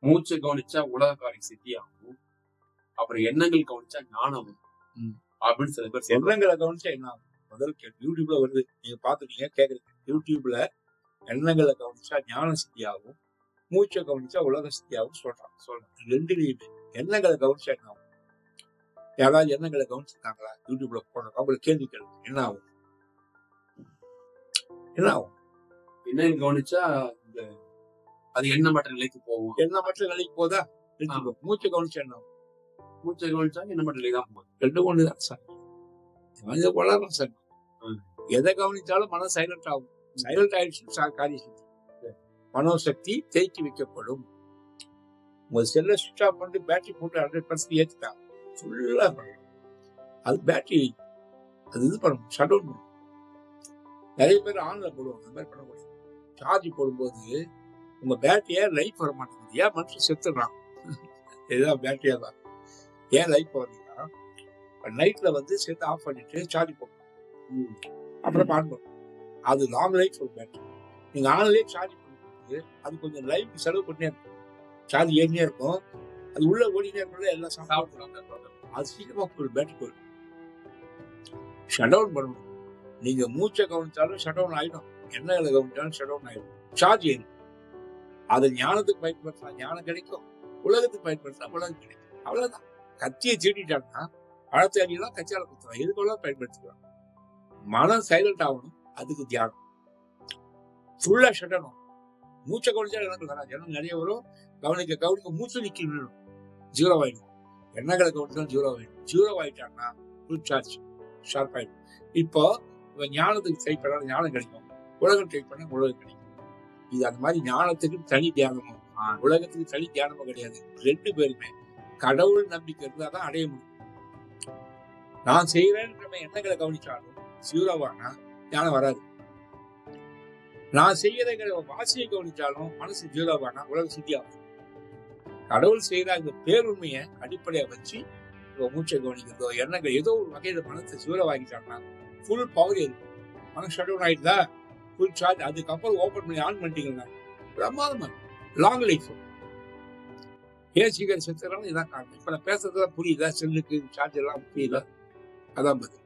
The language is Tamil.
மூச்சை கவனிச்சா உலக காரியம் சித்தியாகும். அப்புறம் எண்ணங்கள் கவனிச்சா ஞானம். அப்படின்னு சில பேர் எண்ணங்களை கவனிச்சா என்ன ஆகும்? முதல் யூடியூப்ல வருது. நீங்க பாத்துட்டீங்க கேக்குறீங்க யூடியூப்ல எண்ணங்களை கவனிச்சா ஞான சித்தியாகும். மூச்சை கவனிச்சா உலக சித்தியாகும் சொல்றாங்க. சொல்றாங்க. ரெண்டுலையுமே. எண்ணங்களை கவனிச்சா என்ன ஆகும்? யாராவது எண்ணங்களை கவனிச்சிருக்காங்களா? யூடியூப்ல போடுறாங்க அவங்களை கேள்வி கேள்வி என்ன ஆகும்? என்ன ஆகும்? எண்ணங்கள் கவனிச்சா அது எண்ணமற்ற நிலைக்கு போகும்? என்ன மட்டும் நிலைக்கு போதா. மூச்சை கவனிச்சா என்ன மூச்சை கவனிச்சா எண்ணமற்ற நிலை தான் போகும்? ரெண்டு ஒண்ணு தான் சார். மனித வளரும் சார். எதை கவனிச்சாலும் மனம் சைலண்ட் ஆகும். சைலண்ட் ஆயிடுச்சு சார் காரிய சக்தி மனோசக்தி தேக்கி வைக்கப்படும். உங்க செல்லை சுவிட்ச் ஆஃப் பண்ணிட்டு பேட்டரி போட்டு ஹண்ட்ரட் பர்சன்ட் ஏற்றிட்டாங்க ஃபுல்லா பண்ணணும் அது பேட்டரி அது இது பண்ணணும் ஷட் டவுன் பண்ணணும் நிறைய பேர் ஆன்ல போடுவாங்க. அந்த மாதிரி பண்ணக்கூடாது சார்ஜ் போடும்போது உங்க பேட்டரியா லைஃப் வர மாட்டேங்குது. ஏன் மனுஷன் செத்துடுறான்? இதுதான் பேட்டரியா தான். ஏன் லைஃப் வந்தீங்கன்னா நைட்ல வந்து சேர்த்து ஆஃப் பண்ணிட்டு சார்ஜ் போடணும். அப்புறம் ஆன் அது லாங் லைஃப் ஒரு பேட்டரி நீங்க ஆன்லயே சார்ஜ் பண்ணும்போது அது கொஞ்சம் லைஃப் செலவு பண்ணிட்டே இருக்கும். சார்ஜ் ஏறினே இருக்கும். அது உள்ள ஓடினே இருக்கிறது எல்லாம் சாப்பிட்டு சாப்பிடுறாங்க அது சீக்கிரமா ஒரு பேட்டரி போயிடும். ஷட் டவுன் பண்ணணும் நீங்க மூச்சை கவனிச்சாலும் ஷட் டவுன் ஆயிடும். எண்ணெய்களை கவனிச்சாலும் ஷட் டவுன் ஆயிடும். சார்ஜ் ஏறும் அது ஞானத்துக்கு பயன்படுத்தலாம். ஞானம் கிடைக்கும். உலகத்துக்கு பயன்படுத்தலாம். உலகம் கிடைக்கும். அவ்வளவுதான். கத்தியை சீட்டிட்டாங்கன்னா பழத்தை அடியெல்லாம் கச்சியால குத்துறான் எதுக்கெல்லாம் பயன்படுத்திக்கலாம். மனம் சைலண்ட் ஆகணும். அதுக்கு தியானம். ஃபுல்லா ஷட்டணும் மூச்சை கவனிச்சா எனக்கு வரா ஜனம் நிறைய வரும் கவனிக்க கவனிக்க மூச்சு நிக்கணும் ஜீரோ ஆயிடும். எண்ணங்களை கவனிச்சாலும் ஜீரோ ஆயிடும். ஜீரோ ஆயிட்டாங்கன்னா ஃபுல் சார்ஜ் ஷார்ப் ஆயிடும். இப்போ ஞானத்துக்கு ட்ரை பண்ணா ஞானம் கிடைக்கும். உலகம் ட்ரை பண்ணால் உலகம் கிடைக்கும். இது அந்த மாதிரி ஞானத்துக்கு தனி தியானமும். உலகத்துக்கு தனி தியானமும் கிடையாது. ரெண்டு பேருமே. கடவுள் நம்பிக்கை இருந்தா தான் அடைய முடியும். நான் செய்யறேன்னு நம்ம எண்ணங்களை கவனிச்சாலும் சீரோவானா ஞானம் வராது. நான் செய்யறங்கிற வாசியை கவனிச்சாலும் மனசு ஜீரோவானா உலகம் சித்தியாகும் கடவுள் செய்யற அந்த பேருண்மையை அடிப்படையா வச்சு மூச்சை கவனிக்கிறதோ எண்ணங்கள் ஏதோ ஒரு வகையில மனசை சூழவாக்கிட்டாங்கன்னா ஃபுல் பவர் இருக்கும் மனம் ஷட் டவுன் ஆயிடுதா? ஃபுல் சார்ஜ் அதுக்கப்புறம் ஓப்பன் பண்ணி ஆன் பண்ணிட்டீங்கன்னா பிரமாதமா லாங் லைஃப் ஏன் சீக்கிரம் இதான் காரணம். இப்ப நான் பேசுறதுலாம் புரியுதா? செல்லுக்கு சார்ஜ் எல்லாம் புரியுதா? அதான் பதில்.